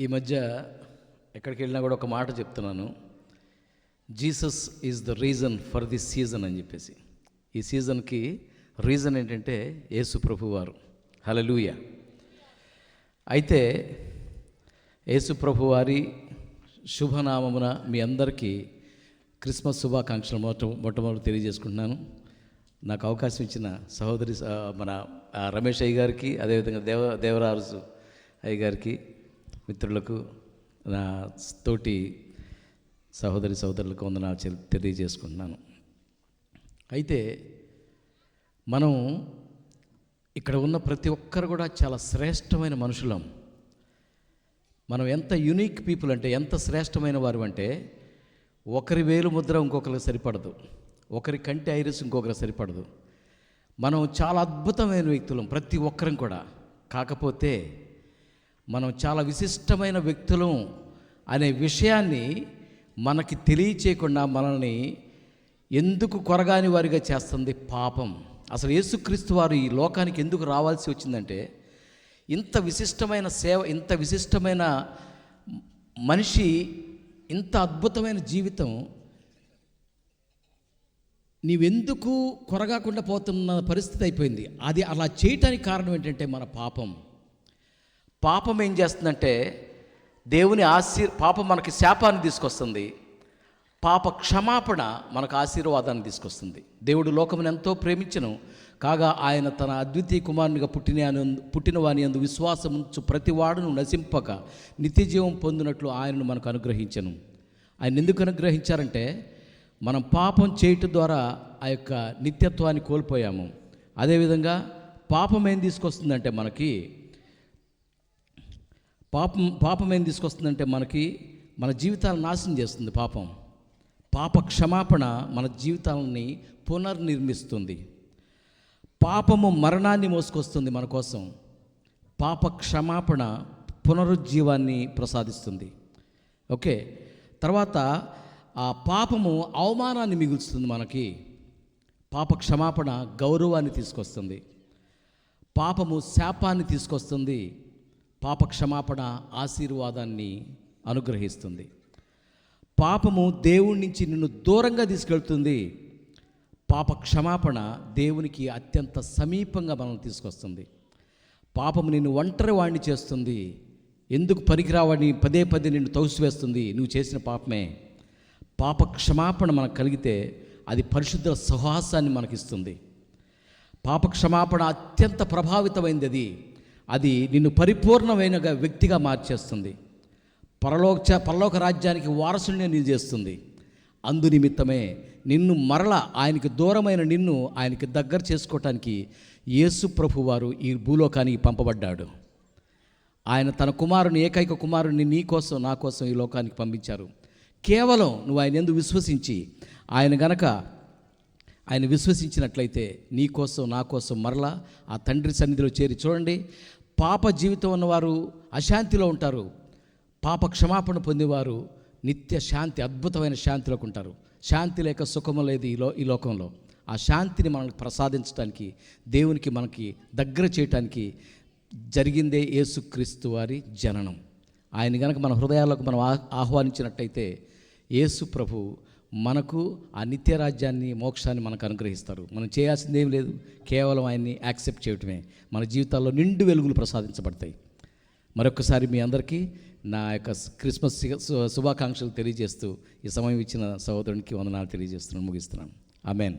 ఈ మధ్య ఎక్కడికి వెళ్ళినా కూడా ఒక మాట చెప్తున్నాను. Jesus is the reason for this season అని చెప్పేసి. ఈ సీజన్కి రీజన్ ఏంటంటే యేసు ప్రభు వారు. హలలుయ అయితే యేసు వారి శుభనామమున మీ అందరికీ క్రిస్మస్ శుభాకాంక్షలు మొట్ట మొట్టమొదటి తెలియజేసుకుంటున్నాను. నాకు అవకాశం ఇచ్చిన సహోదరి మన రమేష్ అయ్య గారికి అదేవిధంగా దేవ దేవరాజు అయ్య గారికి మిత్రులకు నా తోటి సహోదరి సహోదరులకు వందన తెలియజేసుకుంటున్నాను. అయితే మనం ఇక్కడ ఉన్న ప్రతి ఒక్కరు కూడా చాలా శ్రేష్టమైన మనుషులం. మనం ఎంత యునిక్ పీపుల్ అంటే ఎంత శ్రేష్టమైన వారు అంటే ఒకరి వేలు ముద్ర ఇంకొకరికి సరిపడదు. ఒకరి కంటి ఐరిస్ ఇంకొకరికి సరిపడదు. మనం చాలా అద్భుతమైన వ్యక్తులం ప్రతి ఒక్కరం కూడా. కాకపోతే మనం చాలా విశిష్టమైన వ్యక్తులం అనే విషయాన్ని మనకి తెలియచేయకుండా మనల్ని ఎందుకు కొరగాని వారిగా చేస్తుంది పాపం. అసలు యేసుక్రీస్తు వారు ఈ లోకానికి ఎందుకు రావాల్సి వచ్చిందంటే ఇంత విశిష్టమైన సేవ ఇంత విశిష్టమైన మనిషి ఇంత అద్భుతమైన జీవితం నీవెందుకు కొరగాకుండా పోతున్న పరిస్థితి అయిపోయింది. అది అలా చేయటానికి కారణం ఏంటంటే మన పాపం. పాపం ఏం చేస్తుందంటే దేవుని ఆశీర్ పాపం మనకి శాపాన్ని తీసుకొస్తుంది. పాప క్షమాపణ మనకు ఆశీర్వాదాన్ని తీసుకొస్తుంది. దేవుడు లోకమును ఎంతో ప్రేమించను. కాగా ఆయన తన అద్వితీయ కుమారునిగా పుట్టిన పుట్టినవాని పుట్టిన వాని అందు విశ్వాసముంచు ప్రతి వాడును నశింపక నిత్యజీవం పొందినట్లు ఆయనను మనకు అనుగ్రహించను. ఆయన ఎందుకు అనుగ్రహించారంటే మనం పాపం చేయటం ద్వారా ఆ యొక్క నిత్యత్వాన్ని కోల్పోయాము. అదేవిధంగా పాపం ఏం తీసుకొస్తుందంటే మనకి పాపం పాపం ఏం తీసుకొస్తుందంటే మనకి మన జీవితాలను నాశనం చేస్తుంది పాపం. పాప క్షమాపణ మన జీవితాలని పునర్నిర్మిస్తుంది. పాపము మరణాన్ని మోసుకొస్తుంది మన కోసం. పాప క్షమాపణ పునరుజ్జీవాన్ని ప్రసాదిస్తుంది. ఓకే తర్వాత ఆ పాపము అవమానాన్ని మిగులుస్తుంది మనకి. పాప క్షమాపణ గౌరవాన్ని తీసుకొస్తుంది. పాపము శాపాన్ని తీసుకొస్తుంది. పాప క్షమాపణ ఆశీర్వాదాన్ని అనుగ్రహిస్తుంది. పాపము దేవుడి నుంచి నిన్ను దూరంగా తీసుకెళ్తుంది. పాప క్షమాపణ దేవునికి అత్యంత సమీపంగా మనం తీసుకొస్తుంది. పాపము నిన్ను ఒంటరి వాడిని చేస్తుంది. ఎందుకు పనికిరావాడిని పదే పదే నిన్ను తోసివేస్తుంది? నువ్వు చేసిన పాపమే. పాప క్షమాపణ మనకు కలిగితే అది పరిశుద్ధ సహవాసాన్ని మనకిస్తుంది. పాప క్షమాపణ అత్యంత ప్రభావితమైంది అది. అది నిన్ను పరిపూర్ణమైన వ్యక్తిగా మార్చేస్తుంది. పరలోక పరలోక రాజ్యానికి వారసుని నీరు చేస్తుంది. అందు నిమిత్తమే నిన్ను మరల ఆయనకి దూరమైన నిన్ను ఆయనకి దగ్గర చేసుకోవటానికి యేసు ప్రభు వారు ఈ భూలోకానికి పంపబడ్డాడు. ఆయన తన కుమారుని ఏకైక కుమారుని నీ కోసం నా కోసం ఈ లోకానికి పంపించారు. కేవలం నువ్వు ఆయన ఎందు విశ్వసించి ఆయన గనక ఆయన విశ్వసించినట్లయితే నీ కోసం నా కోసం మరలా ఆ తండ్రి సన్నిధిలో చేరి చూడండి. పాప జీవితం ఉన్నవారు అశాంతిలో ఉంటారు. పాప క్షమాపణ పొందేవారు నిత్య శాంతి అద్భుతమైన శాంతిలోకి ఉంటారు. శాంతి లేక సుఖము లేదు ఈ లో ఈ లోకంలో. ఆ శాంతిని మనకు ప్రసాదించడానికి దేవునికి మనకి దగ్గర చేయటానికి జరిగిందే యేసుక్రీస్తు వారి జననం. ఆయన గనక మన హృదయాలకు మనం ఆహ్వానించినట్టయితే యేసు ప్రభు మనకు ఆ నిత్య రాజ్యాన్ని మోక్షాన్ని మనకు అనుగ్రహిస్తారు. మనం చేయాల్సింది ఏం లేదు. కేవలం ఆయన్ని యాక్సెప్ట్ చేయటమే. మన జీవితాల్లో నిండు వెలుగులు ప్రసాదించబడతాయి. మరొకసారి మీ అందరికీ నా యొక్క క్రిస్మస్ శుభాకాంక్షలు తెలియజేస్తూ ఈ సమయం ఇచ్చిన సహోదరునికి వందనాలు తెలియజేస్తున్నాను ముగిస్తున్నాను. ఆమెన్.